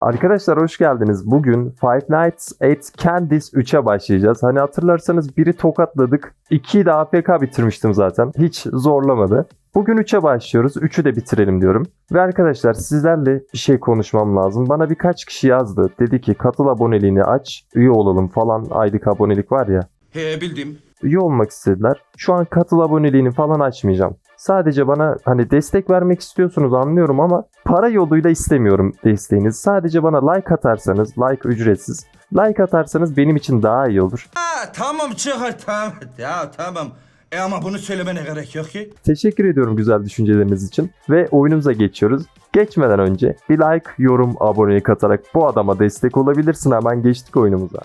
Arkadaşlar hoş geldiniz. Bugün Five Nights at Candy's 3'e başlayacağız. Hani hatırlarsanız biri tokatladık. 2'yi de AFK bitirmiştim zaten. Hiç zorlamadı. Bugün 3'e başlıyoruz. 3'ü de bitirelim diyorum. Ve arkadaşlar sizlerle bir şey konuşmam lazım. Bana birkaç kişi yazdı. Dedi ki katıl aboneliğini aç, üye olalım falan. Aylık abonelik var ya. He bildim. Üye olmak istediler. Şu an katıl aboneliğini falan açmayacağım. Sadece bana hani destek vermek istiyorsunuz anlıyorum ama para yoluyla istemiyorum desteğinizi. Sadece bana like atarsanız, like ücretsiz. Like atarsanız benim için daha iyi olur. Ha tamam çıkar tamam. Ya tamam. E ama bunu söylemene gerek yok ki. Teşekkür ediyorum güzel düşünceleriniz için ve oyunumuza geçiyoruz. Geçmeden önce bir like, yorum, abonelik atarak bu adama destek olabilirsin. Hemen geçtik oyunumuza.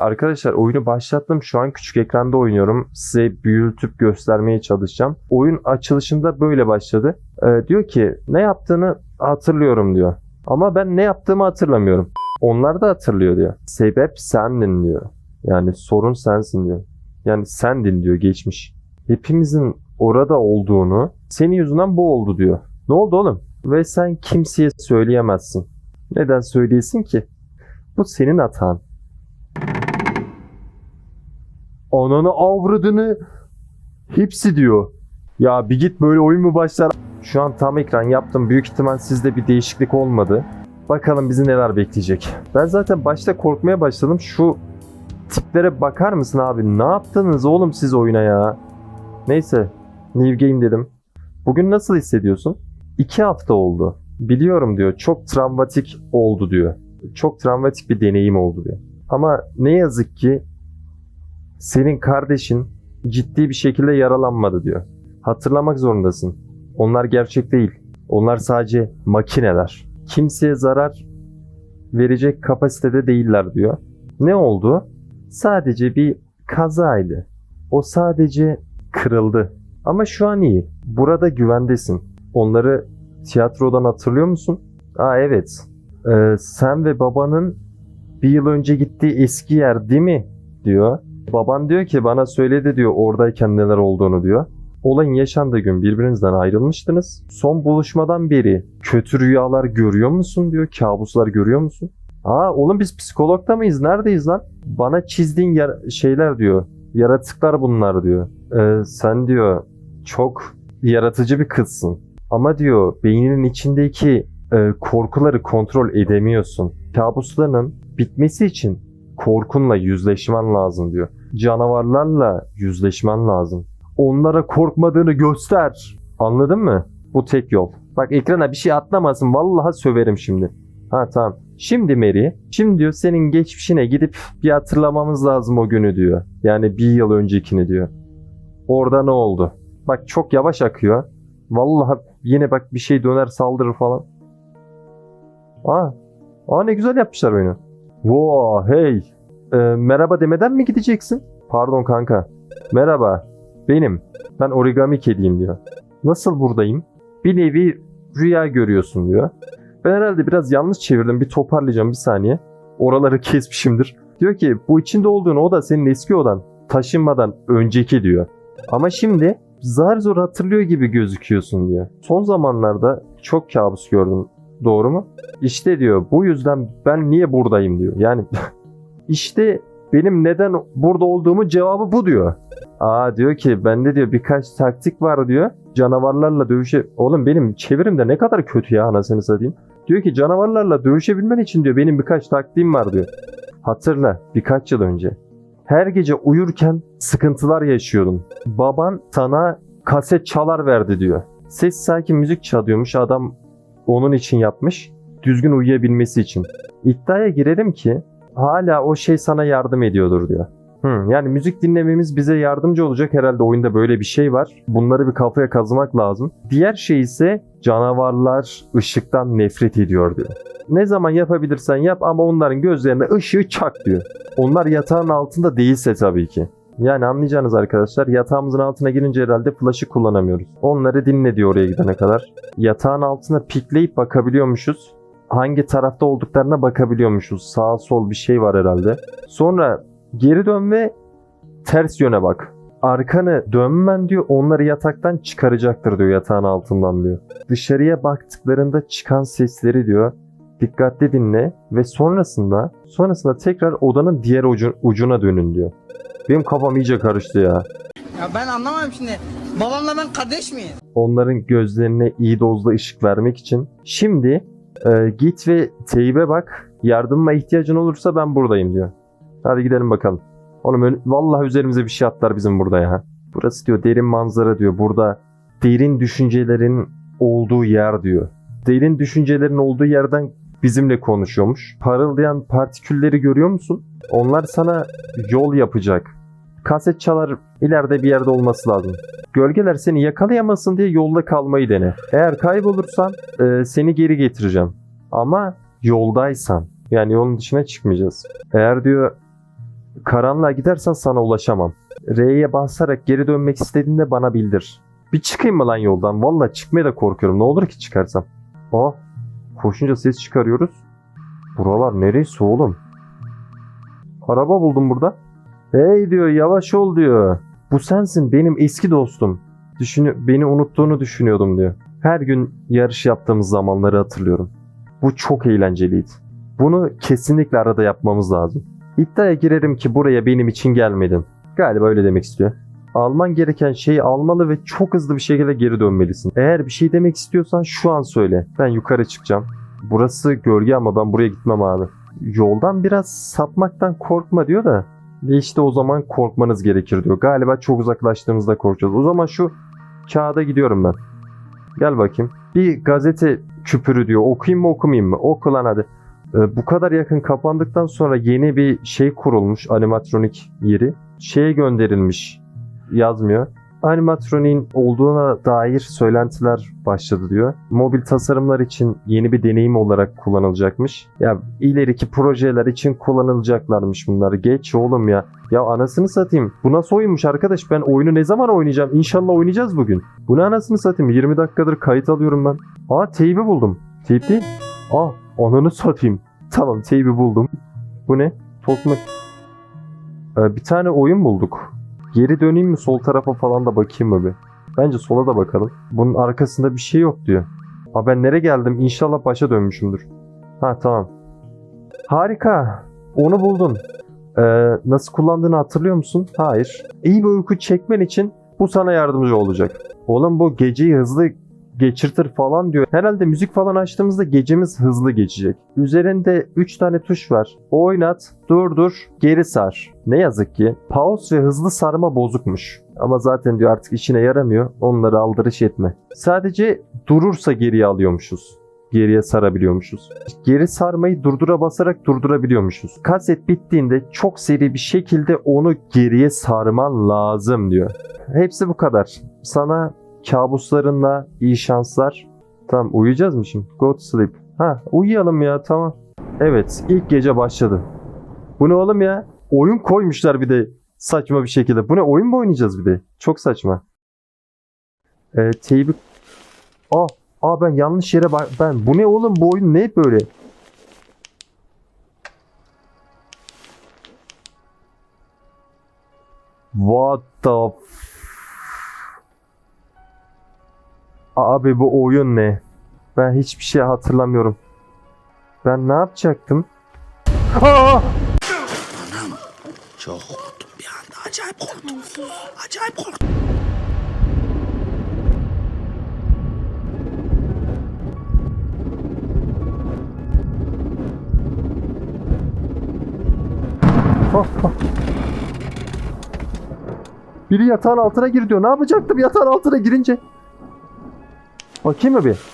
Arkadaşlar oyunu başlattım. Şu an küçük ekranda oynuyorum. Size büyütüp göstermeye çalışacağım. Oyun açılışında böyle başladı. Ee, diyor ki ne yaptığını hatırlıyorum diyor. Ama ben ne yaptığımı hatırlamıyorum. Onlar da hatırlıyor diyor. Sebep sendin diyor. Yani sorun sensin diyor. Yani sendin diyor geçmiş. Hepimizin orada olduğunu senin yüzünden bu oldu diyor. Ne oldu oğlum? Ve sen kimseye söyleyemezsin. Neden söyleyesin ki? Bu senin hatan. Ananı avradını hepsi diyor. Ya bir git böyle oyun mu başlar? Şu an tam ekran yaptım. Büyük ihtimal sizde bir değişiklik olmadı. Bakalım bizi neler bekleyecek. Ben zaten başta korkmaya başladım. Şu tiplere bakar mısın abi? Ne yaptınız oğlum siz oyuna ya? Neyse. New game dedim. Bugün nasıl hissediyorsun? İki hafta oldu. Biliyorum diyor. Çok travmatik oldu diyor. Çok travmatik bir deneyim oldu diyor. Ama ne yazık ki senin kardeşin ciddi bir şekilde yaralanmadı diyor. Hatırlamak zorundasın. Onlar gerçek değil. Onlar sadece makineler. Kimseye zarar verecek kapasitede değiller diyor. Ne oldu? Sadece bir kazaydı. O sadece kırıldı. Ama şu an iyi. Burada güvendesin. Onları tiyatrodan hatırlıyor musun? Aa evet. Ee, sen ve babanın bir yıl önce gittiği eski yer değil mi? diyor. Baban diyor ki bana söyledi diyor oradayken neler olduğunu diyor. Olayın yaşandığı gün birbirinizden ayrılmıştınız. Son buluşmadan beri kötü rüyalar görüyor musun diyor. Kabuslar görüyor musun? Aa oğlum biz psikologda mıyız? Neredeyiz lan? Bana çizdiğin yar- şeyler diyor. Yaratıklar bunlar diyor. Ee, sen diyor çok yaratıcı bir kızsın. Ama diyor beyninin içindeki e, korkuları kontrol edemiyorsun. Kabuslarının bitmesi için korkunla yüzleşmen lazım diyor. Canavarlarla yüzleşmen lazım. Onlara korkmadığını göster. Anladın mı? Bu tek yol. Bak ekrana bir şey atlamasın. Vallahi söverim şimdi. Ha tamam. Şimdi Mary, şimdi diyor senin geçmişine gidip bir hatırlamamız lazım o günü diyor. Yani bir yıl öncekini diyor. Orada ne oldu? Bak çok yavaş akıyor. Vallahi yine bak bir şey döner saldırır falan. Aa, aa ne güzel yapmışlar oyunu. Wow, hey. Ee, merhaba demeden mi gideceksin? Pardon kanka. Merhaba. Benim. Ben origami kediyim diyor. Nasıl buradayım? Bir nevi rüya görüyorsun diyor. Ben herhalde biraz yanlış çevirdim. Bir toparlayacağım bir saniye. Oraları kesmişimdir. Diyor ki bu içinde olduğun oda senin eski odan. Taşınmadan önceki diyor. Ama şimdi zar zor hatırlıyor gibi gözüküyorsun diyor. Son zamanlarda çok kabus gördüm. Doğru mu? İşte diyor bu yüzden ben niye buradayım diyor. Yani işte benim neden burada olduğumu cevabı bu diyor. Aa diyor ki bende diyor birkaç taktik var diyor. Canavarlarla dövüşe... Oğlum benim çevirim de ne kadar kötü ya anasını satayım. Diyor ki canavarlarla dövüşebilmen için diyor benim birkaç taktiğim var diyor. Hatırla birkaç yıl önce. Her gece uyurken sıkıntılar yaşıyordum. Baban sana kaset çalar verdi diyor. Ses sakin müzik çalıyormuş adam onun için yapmış. Düzgün uyuyabilmesi için. İddiaya girelim ki hala o şey sana yardım ediyordur diyor. Hmm, yani müzik dinlememiz bize yardımcı olacak herhalde oyunda böyle bir şey var. Bunları bir kafaya kazımak lazım. Diğer şey ise canavarlar ışıktan nefret ediyor diyor. Ne zaman yapabilirsen yap ama onların gözlerine ışığı çak diyor. Onlar yatağın altında değilse tabii ki. Yani anlayacağınız arkadaşlar yatağımızın altına girince herhalde flash'ı kullanamıyoruz. Onları dinle diyor oraya gidene kadar. Yatağın altına pikleyip bakabiliyormuşuz. Hangi tarafta olduklarına bakabiliyormuşuz. Sağ sol bir şey var herhalde. Sonra geri dön ve ters yöne bak. arkanı dönmen diyor onları yataktan çıkaracaktır diyor yatağın altından diyor. Dışarıya baktıklarında çıkan sesleri diyor dikkatli dinle ve sonrasında sonrasında tekrar odanın diğer ucu- ucuna dönün diyor. Benim kafam iyice karıştı ya. Ya ben anlamadım şimdi. Babamla ben kardeş miyiz? onların gözlerine iyi dozda ışık vermek için. Şimdi e, git ve teybe bak. Yardıma ihtiyacın olursa ben buradayım diyor. Hadi gidelim bakalım. Oğlum vallahi üzerimize bir şey atlar bizim burada ya. Burası diyor derin manzara diyor. Burada derin düşüncelerin olduğu yer diyor. Derin düşüncelerin olduğu yerden bizimle konuşuyormuş. Parıldayan partikülleri görüyor musun? Onlar sana yol yapacak. Kaset çalar ileride bir yerde olması lazım. Gölgeler seni yakalayamasın diye yolda kalmayı dene. Eğer kaybolursan e, seni geri getireceğim. Ama yoldaysan yani yolun dışına çıkmayacağız. Eğer diyor karanlığa gidersen sana ulaşamam. R'ye basarak geri dönmek istediğinde bana bildir. Bir çıkayım mı lan yoldan? Valla çıkmaya da korkuyorum. Ne olur ki çıkarsam. Aa, koşunca ses çıkarıyoruz. Buralar neresi oğlum? Araba buldum burada. Hey diyor yavaş ol diyor. Bu sensin benim eski dostum. Düşünü beni unuttuğunu düşünüyordum diyor. Her gün yarış yaptığımız zamanları hatırlıyorum. Bu çok eğlenceliydi. Bunu kesinlikle arada yapmamız lazım. İddiaya girerim ki buraya benim için gelmedin. Galiba öyle demek istiyor. Alman gereken şeyi almalı ve çok hızlı bir şekilde geri dönmelisin. Eğer bir şey demek istiyorsan şu an söyle. Ben yukarı çıkacağım. Burası gölge ama ben buraya gitmem abi. Yoldan biraz sapmaktan korkma diyor da. Ve işte o zaman korkmanız gerekir diyor. Galiba çok uzaklaştığımızda korkacağız. O zaman şu kağıda gidiyorum ben. Gel bakayım. Bir gazete küpürü diyor. Okuyayım mı okumayayım mı? Oku lan hadi. Ee, bu kadar yakın kapandıktan sonra yeni bir şey kurulmuş animatronik yeri. Şeye gönderilmiş. Yazmıyor. Animatronik'in olduğuna dair söylentiler başladı diyor. Mobil tasarımlar için yeni bir deneyim olarak kullanılacakmış. Ya ileriki projeler için kullanılacaklarmış bunlar. Geç oğlum ya. Ya anasını satayım. Bu nasıl oyunmuş arkadaş? Ben oyunu ne zaman oynayacağım? İnşallah oynayacağız bugün. Bu ne anasını satayım? 20 dakikadır kayıt alıyorum ben. Aa teybi buldum. Teyp değil. Aa ananı satayım. Tamam teybi buldum. Bu ne? Tokmak. Ee, bir tane oyun bulduk. Geri döneyim mi sol tarafa falan da bakayım mı bir? Bence sola da bakalım. Bunun arkasında bir şey yok diyor. Aa ben nereye geldim? İnşallah başa dönmüşümdür. Ha tamam. Harika. Onu buldun. Ee, nasıl kullandığını hatırlıyor musun? Hayır. İyi bir uyku çekmen için bu sana yardımcı olacak. Oğlum bu geceyi hızlı geçirtir falan diyor. Herhalde müzik falan açtığımızda gecemiz hızlı geçecek. Üzerinde 3 tane tuş var. Oynat, durdur, geri sar. Ne yazık ki pause ve hızlı sarma bozukmuş. Ama zaten diyor artık işine yaramıyor. Onları aldırış etme. Sadece durursa geriye alıyormuşuz. Geriye sarabiliyormuşuz. Geri sarmayı durdura basarak durdurabiliyormuşuz. Kaset bittiğinde çok seri bir şekilde onu geriye sarman lazım diyor. Hepsi bu kadar. Sana kabuslarınla iyi şanslar. Tamam uyuyacağız mı şimdi? Go to sleep. Ha uyuyalım ya tamam. Evet ilk gece başladı. Bu ne oğlum ya? Oyun koymuşlar bir de saçma bir şekilde. Bu ne oyun mu oynayacağız bir de? Çok saçma. Ee, teybi... Aa, aa ben yanlış yere bak... Ben bu ne oğlum bu oyun ne böyle? What the Abi bu oyun ne? Ben hiçbir şey hatırlamıyorum. Ben ne yapacaktım? Aa! Çok korktum bir anda. Acayip korktum. Acayip korktum. Biri yatağın altına gir diyor. Ne yapacaktım yatağın altına girince? Bakayım mı bir?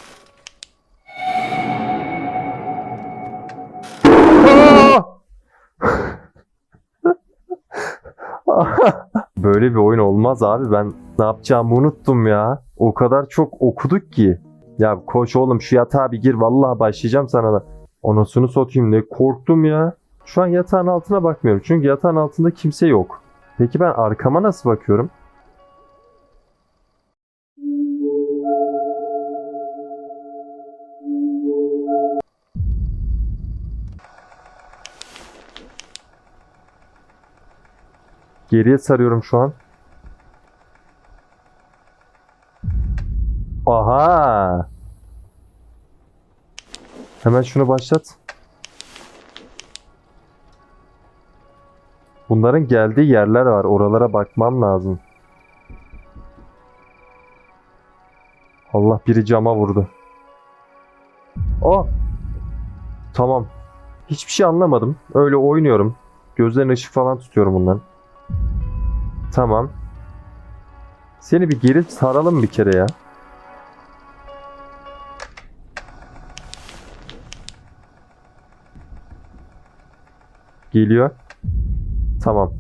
Böyle bir oyun olmaz abi. Ben ne yapacağımı unuttum ya. O kadar çok okuduk ki. Ya koş oğlum şu yatağa bir gir. Vallahi başlayacağım sana da. Anasını satayım ne korktum ya. Şu an yatağın altına bakmıyorum. Çünkü yatağın altında kimse yok. Peki ben arkama nasıl bakıyorum? Geriye sarıyorum şu an. Aha. Hemen şunu başlat. Bunların geldiği yerler var. Oralara bakmam lazım. Allah biri cama vurdu. Oh! Tamam. Hiçbir şey anlamadım. Öyle oynuyorum. Gözlerine ışık falan tutuyorum bunların. Tamam. Seni bir geri saralım bir kere ya. Geliyor. Tamam.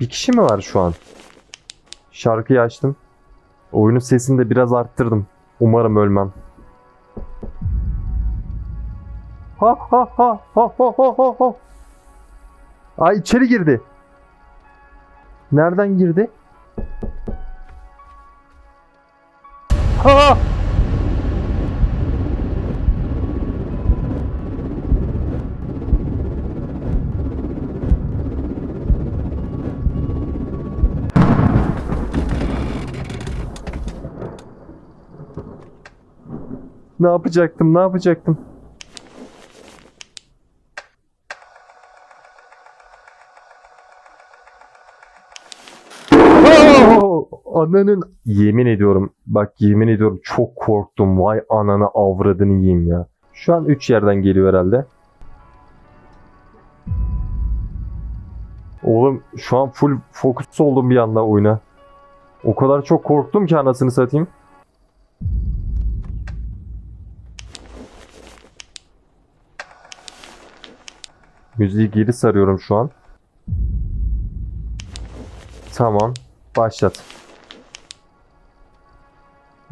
Bir kişi mi var şu an? Şarkıyı açtım. Oyunun sesini de biraz arttırdım. Umarım ölmem. Ha ha ha ha ha ha ha. Ay içeri girdi. Nereden girdi? Ha! Ne yapacaktım? Ne yapacaktım? Oh! Ananın yemin ediyorum bak yemin ediyorum çok korktum vay ananı avradını yiyeyim ya. Şu an 3 yerden geliyor herhalde. Oğlum şu an full fokus oldum bir anda oyuna. O kadar çok korktum ki anasını satayım. Müziği geri sarıyorum şu an. Tamam. Başlat.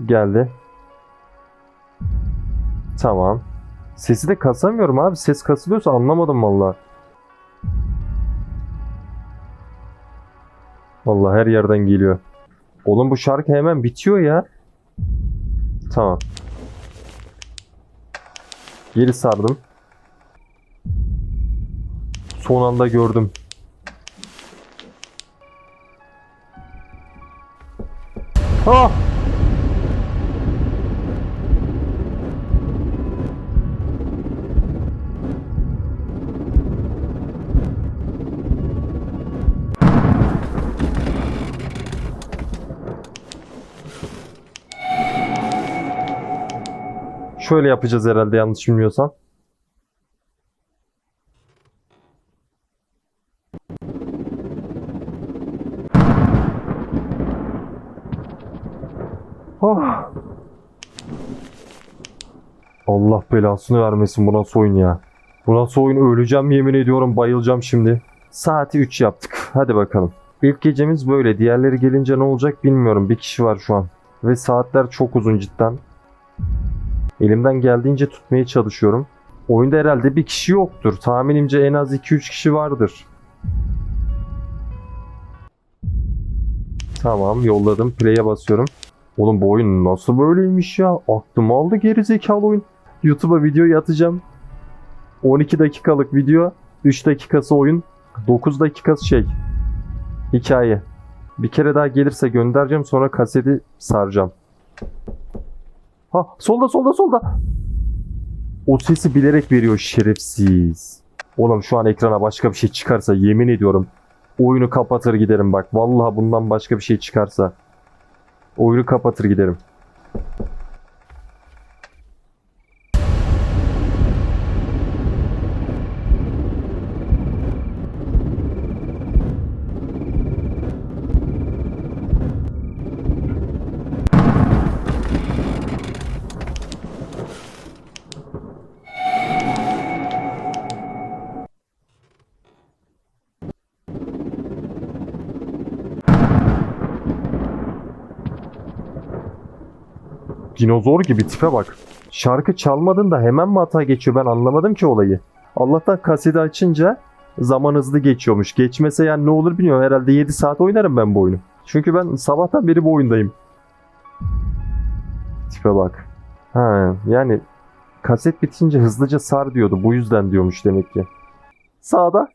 Geldi. Tamam. Sesi de kasamıyorum abi. Ses kasılıyorsa anlamadım valla. Valla her yerden geliyor. Oğlum bu şarkı hemen bitiyor ya. Tamam. Geri sardım. Son anda gördüm. Ah! Şöyle yapacağız herhalde yanlış bilmiyorsam. Oh. Allah belasını vermesin bu nasıl oyun ya. Bu nasıl oyun öleceğim yemin ediyorum bayılacağım şimdi. Saati 3 yaptık. Hadi bakalım. İlk gecemiz böyle. Diğerleri gelince ne olacak bilmiyorum. Bir kişi var şu an. Ve saatler çok uzun cidden. Elimden geldiğince tutmaya çalışıyorum. Oyunda herhalde bir kişi yoktur. Tahminimce en az 2-3 kişi vardır. Tamam yolladım. Play'e basıyorum. Oğlum bu oyun nasıl böyleymiş ya? Aklım aldı geri zekalı oyun. YouTube'a video atacağım. 12 dakikalık video. 3 dakikası oyun. 9 dakikası şey. Hikaye. Bir kere daha gelirse göndereceğim sonra kaseti saracağım. Ha solda solda solda. O sesi bilerek veriyor şerefsiz. Oğlum şu an ekrana başka bir şey çıkarsa yemin ediyorum oyunu kapatır giderim bak. Vallahi bundan başka bir şey çıkarsa. Oyunu kapatır giderim. Dinozor gibi tipe bak. Şarkı çalmadın da hemen mi hata geçiyor ben anlamadım ki olayı. Allah'tan kaseti açınca zaman hızlı geçiyormuş. Geçmese yani ne olur bilmiyorum. Herhalde 7 saat oynarım ben bu oyunu. Çünkü ben sabahtan beri bu oyundayım. Tipe bak. Ha yani kaset bitince hızlıca sar diyordu. Bu yüzden diyormuş demek ki. Sağda.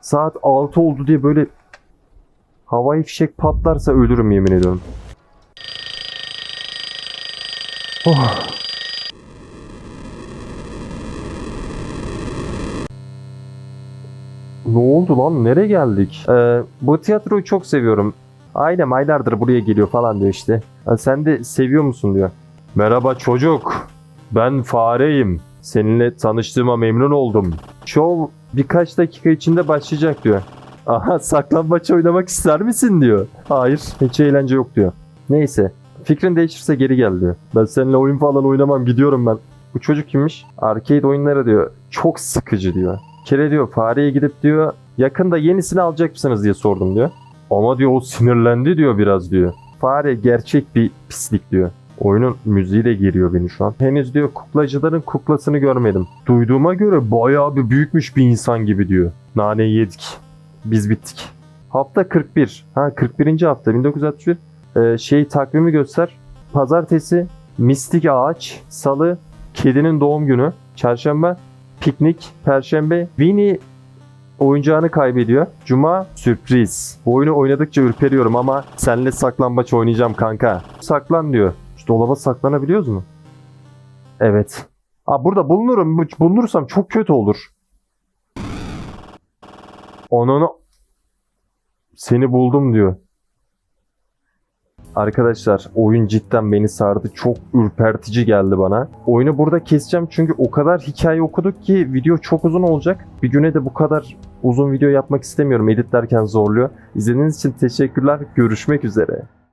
Saat 6 oldu diye böyle Havai fişek patlarsa ölürüm yemin ediyorum. Oh. Ne oldu lan? Nereye geldik? Ee, bu tiyatroyu çok seviyorum. Ailem aylardır buraya geliyor falan diyor işte. Ha, sen de seviyor musun diyor. Merhaba çocuk. Ben fareyim. Seninle tanıştığıma memnun oldum. Şov birkaç dakika içinde başlayacak diyor. Aha saklambaç oynamak ister misin diyor. Hayır hiç eğlence yok diyor. Neyse fikrin değişirse geri gel diyor. Ben seninle oyun falan oynamam gidiyorum ben. Bu çocuk kimmiş? Arcade oyunları diyor. Çok sıkıcı diyor. Kere diyor fareye gidip diyor yakında yenisini alacak mısınız diye sordum diyor. Ama diyor o sinirlendi diyor biraz diyor. Fare gerçek bir pislik diyor. Oyunun müziği de geriyor beni şu an. Henüz diyor kuklacıların kuklasını görmedim. Duyduğuma göre bayağı bir büyükmüş bir insan gibi diyor. Naneyi yedik. Biz bittik. Hafta 41. Ha 41. hafta 1961. Ee, şey takvimi göster. Pazartesi mistik ağaç. Salı kedinin doğum günü. Çarşamba piknik. Perşembe Winnie oyuncağını kaybediyor. Cuma sürpriz. Bu oyunu oynadıkça ürperiyorum ama seninle saklambaç oynayacağım kanka. Saklan diyor. Şu dolaba saklanabiliyoruz mu? Evet. Aa, burada bulunurum. Bu- Bulunursam çok kötü olur. Onu seni buldum diyor. Arkadaşlar oyun cidden beni sardı. Çok ürpertici geldi bana. Oyunu burada keseceğim çünkü o kadar hikaye okuduk ki video çok uzun olacak. Bir güne de bu kadar uzun video yapmak istemiyorum. Editlerken zorluyor. İzlediğiniz için teşekkürler. Görüşmek üzere.